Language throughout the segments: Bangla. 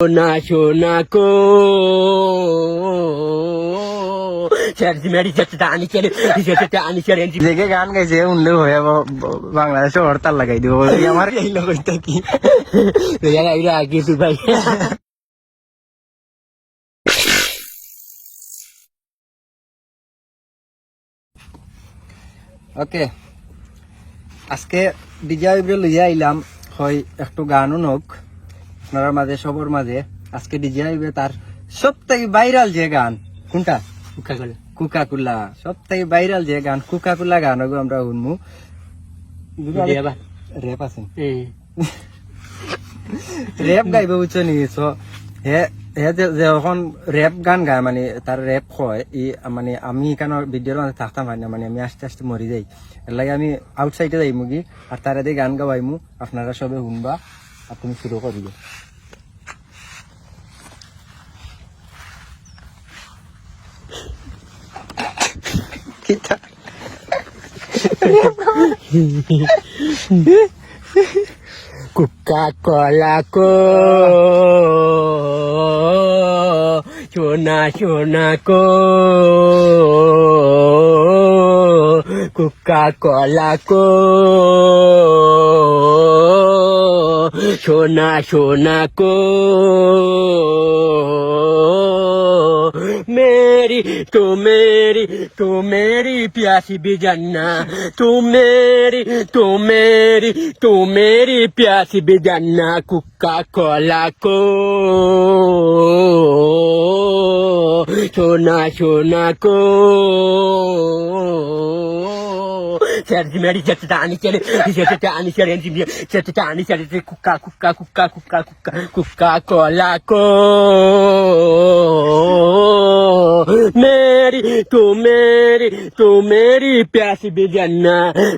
সোনা সোনা কো। গান গাইছে উনলে হয়ে বাংলাদেশে হরতাল লাগাই দিব আমার এই কি? আগে তুই ভাই। ওকে। আজকে ডিজে লইয়া আইলাম হয় একটু গানও নোক। আপনার মাঝে সবর মাঝে। আজকে ডিজে আইবে তার সব থেকে ভাইরাল যে গান। কোনটা? কুকা গলে সব থেকে ভাইরাল যে গান কুকা কুলা গান ওগো আমরা শুনমু। দেবা রেপ আছে। রেপ গাইবে বুঝছ নি? সো হে হে যখন রেপ গান গায় মানে তার রেপ হয় ই মানে আমি কেন ভিডিওর মধ্যে থাকতাম পারি না মানে আমি আস্তে আস্তে মরি যাই। এর লাগে আমি আউটসাইডে যাই মুগি আর তারা দিয়ে গান গাওয়াইমু আপনারা সবে শুনবা। আর তুমি শুরু কিতা কুকা কলা কো। সোনা সোনা কো। কুকা কলা সোনা সোনা কো मेरी तू मेरी तू मेरी प्यासी भी जानना तू मेरी तू मेरी तू मेरी प्यासी भी जानना कुक्का कोला को सोना सोना को మ్యాడీ చెట్టు ఆనిచాడు చెట్టు ఆనిచాడు ఏంటి చెట్టు ఆనిచాడు కుక్క కుక్క కుక్క కుక్క కుక్క కుక్క కోలాకో మేరీ తూ మేరీ తూ మేరీ ప్యాసి బిజన్నా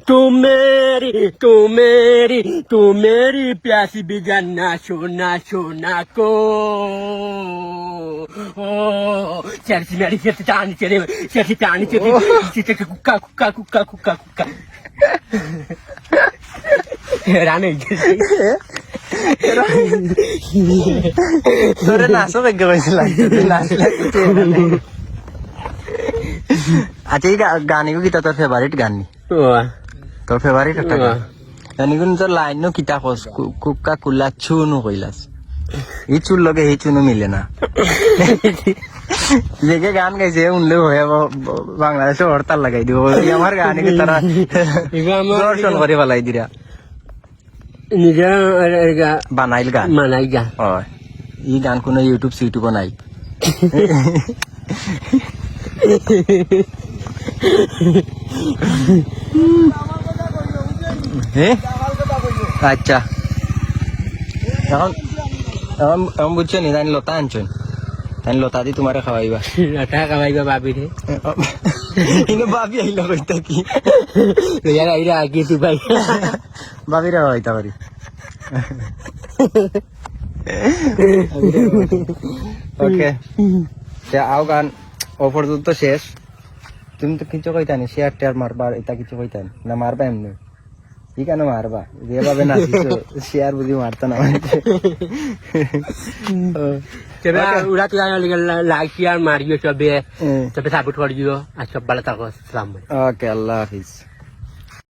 తూ మేరీ తూ మేరీ తూ మేరీ ప్యాసి బిజన్నా సోనా సోనా కో ചേച്ചി മേടി ചേച്ചി ചാണിച്ചത് ചേച്ചി ചാണിച്ചത് ചേച്ചി കുക്ക കുക്ക കുക്ക കുക്ക കുക്ക രാണ് তোরে নাচও বেগে পাইছিল আচ্ছা এই গানিগু কিতা তোর ফেভারিট গান? নি তোর ফেভারিট একটা গান? গানিগুন তোর লাইন কিতা কস কুকা কুলা ছু নু কইলাস। এই লগে এই মিলে না। যেকে গান গাইছে উনলে হয়ে বাংলাদেশে হরতাল লাগাই দিব। আমার গান তারা দর্শন করে ফেলাই দিরা। বানাইল গান। মানাই গা। হয়। এই গান কোনো ইউটিউব ইউটিউব নাই। আচ্ছা। এখন এখন বুঝছ নি? তাই লতা আনছেন তাই লতা দি তোমারে খাওয়াইবা লতা খাওয়াইবা বাবি রে কিন্তু ভাবি আইল কইতা কি? ইয়ার আইরা আগে তুই ভাই ভাবিরা হইতা পারি ওকে আও গান ও পর্যন্ত শেষ তুমি তো কিছু কইতানি শেয়ার টেয়ার মারবা আর এটা কিছু কইতানি না? মারবা এমনি? ই কেন মারবা যেভাবে নাচিছো শেয়ার বুঝি মারতো না। ওরা তুই লাইক শেয়ার মারিও সবে তবে সাপোর্ট করিও আর সব ভালো থাকো ওকে আল্লাহ হাফিজ।